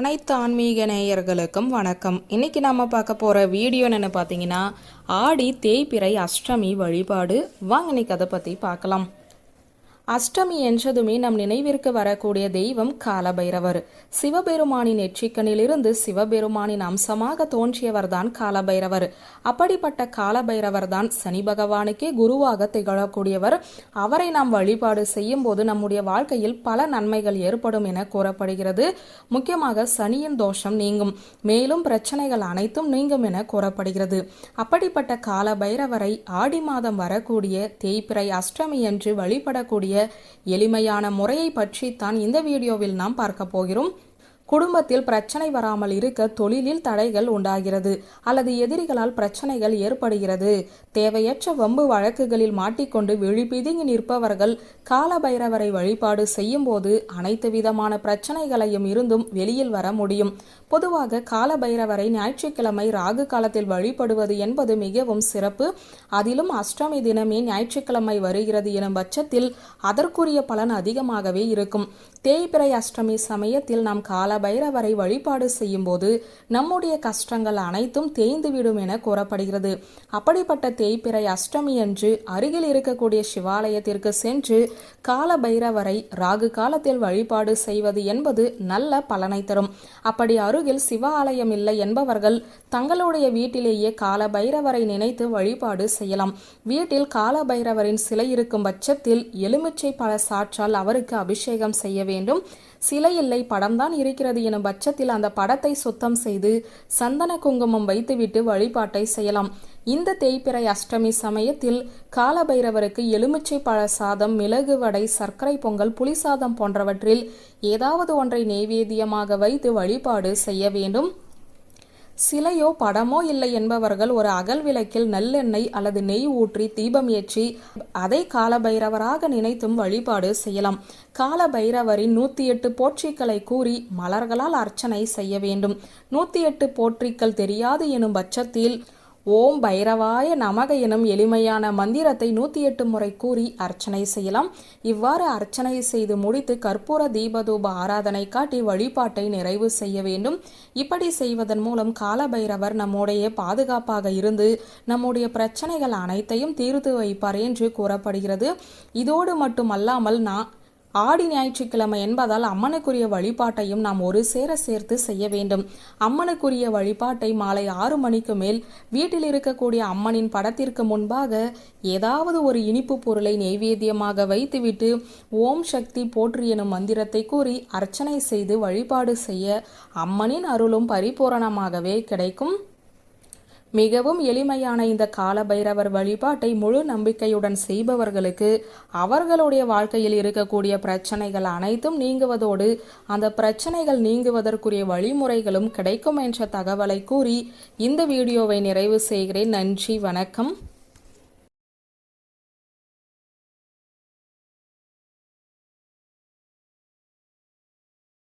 அனைத்து ஆன்மீக நேயர்களுக்கும் வணக்கம். இன்னைக்கு நம்ம பார்க்க போகிற வீடியோ என்னென்னு பார்த்தீங்கன்னா ஆடி தேய்பிறை அஷ்டமி வழிபாடு. வாங்க இன்னைக்கு அதை பற்றி பார்க்கலாம். அஷ்டமி என்றதுமே நம் நினைவிற்கு வரக்கூடிய தெய்வம் காலபைரவர். சிவபெருமானின் நெற்றிக்கண்ணிலிருந்து சிவபெருமானின் அம்சமாக தோன்றியவர்தான் காலபைரவர். அப்படிப்பட்ட காலபைரவர் தான் சனி பகவானுக்கே குருவாக திகழக்கூடியவர். அவரை நாம் வழிபாடு செய்யும் போது நம்முடைய வாழ்க்கையில் பல நன்மைகள் ஏற்படும் என கூறப்படுகிறது. முக்கியமாக சனியின் தோஷம் நீங்கும். மேலும் பிரச்சனைகள் அனைத்தும் நீங்கும் என கூறப்படுகிறது. அப்படிப்பட்ட கால பைரவரை ஆடி மாதம் வரக்கூடிய தேய்பிறை அஷ்டமி என்று வழிபடக்கூடிய எளிமையான முறையை பற்றித்தான் இந்த வீடியோவில் நாம் பார்க்க போகிறோம். குடும்பத்தில் பிரச்சனை வராமல் இருக்க தொழிலில் தடைகள் உண்டாகிறது அல்லது எதிரிகளால் பிரச்சனைகள் ஏற்படுகிறது. தேவையற்ற வம்பு வழக்குகளில் மாட்டிக்கொண்டு விழிபிதுங்கி நிற்பவர்கள் காலபைரவரை வழிபாடு செய்யும் போது அனைத்து விதமான பிரச்சனைகளையும் இருந்தும் வெளியில் வர முடியும். பொதுவாக காலபைரவரை ஞாயிற்றுக்கிழமை ராகு காலத்தில் வழிபடுவது என்பது மிகவும் சிறப்பு. அதிலும் அஷ்டமி தினமே ஞாயிற்றுக்கிழமை வருகிறது எனும் பட்சத்தில் அதற்குரிய பலன் அதிகமாகவே இருக்கும். தேய்பிறை அஷ்டமி சமயத்தில் நாம் கால பைரவரை வழிபாடு செய்யும் போது நம்முடைய கஷ்டங்கள் அனைத்தும் தேய்ந்துவிடும் என கூறப்படுகிறது. அப்படிப்பட்ட தேய்பிறை அஷ்டமி அன்று அருகில் இருக்கக்கூடிய சிவாலயத்திற்கு சென்று கால பைரவரை ராகு காலத்தில் வழிபாடு செய்வது என்பது நல்ல பலனை தரும். அப்படி அருகில் சிவ ஆலயம் இல்லை என்பவர்கள் தங்களுடைய வீட்டிலேயே கால பைரவரை நினைத்து வழிபாடு செய்யலாம். வீட்டில் கால பைரவரின் சிலை இருக்கும் பட்சத்தில் எலுமிச்சை பழ சாற்றால் அவருக்கு அபிஷேகம் செய்ய வேண்டும். சிலை இல்லை படம்தான் இருக்கிறது எனும் பட்சத்தில் அந்த படத்தை சுத்தம் செய்து சந்தன குங்குமம் வைத்துவிட்டு வழிபாட்டை செய்யலாம். இந்த தேய்பிறை அஷ்டமி சமயத்தில் காலபைரவருக்கு எலுமிச்சை பழ சாதம் மிளகு வடை சர்க்கரை பொங்கல் புளி சாதம் போன்றவற்றில் ஏதாவது ஒன்றை நெய்வேத்தியமாக வைத்து வழிபாடு செய்ய வேண்டும். சிலையோ படமோ இல்லை என்பவர்கள் ஒரு அகல் விளக்கில் நல்லெண்ணெய் அல்லது நெய் ஊற்றி தீபம் ஏற்றி அதை காலபைரவராக நினைத்தும் வழிபாடு செய்யலாம். காலபைரவரின் நூத்தி எட்டு போற்றிக்களை கூறி மலர்களால் அர்ச்சனை செய்ய வேண்டும். நூத்தி எட்டு போற்றிக்கள் தெரியாது எனும் பட்சத்தில் ஓம் பைரவாய நமக எனும் எளிமையான மந்திரத்தை நூற்றி எட்டு முறை கூறி அர்ச்சனை செய்யலாம். இவ்வாறு அர்ச்சனை செய்து முடித்து கற்பூர தீபதூப ஆராதனை காட்டி வழிபாட்டை நிறைவு செய்ய வேண்டும். இப்படி செய்வதன் மூலம் காலபைரவர் நம்முடைய பாதுகாப்பாக இருந்து நம்முடைய பிரச்சனைகள் அனைத்தையும் தீர்த்து வைப்பார் என்று கூறப்படுகிறது. இதோடு மட்டுமல்லாமல் நான் ஆடி ஞாயிற்றுக்கிழமை என்பதால் அம்மனுக்குரிய வழிபாட்டையும் நாம் ஒரு சேர சேர்த்து செய்ய வேண்டும். அம்மனுக்குரிய வழிபாட்டை மாலை ஆறு மணிக்கு மேல் வீட்டில் இருக்கக்கூடிய அம்மனின் படத்திற்கு முன்பாக ஏதாவது ஒரு இனிப்பு பொருளை நெய்வேத்தியமாக வைத்துவிட்டு ஓம் சக்தி போற்று எனும் மந்திரத்தை கூறி அர்ச்சனை செய்து வழிபாடு செய்ய அம்மனின் அருளும் பரிபூரணமாகவே கிடைக்கும். மிகவும் எளிமையான இந்த கால பைரவர் வழிபாட்டை முழு நம்பிக்கையுடன் செய்பவர்களுக்கு அவர்களுடைய வாழ்க்கையில் இருக்கக்கூடிய பிரச்சனைகள் அனைத்தும் நீங்குவதோடு அந்த பிரச்சனைகள் நீங்குவதற்குரிய வழிமுறைகளும் கிடைக்கும் என்ற தகவலை கூறி இந்த வீடியோவை நிறைவு செய்கிறேன். நன்றி வணக்கம்.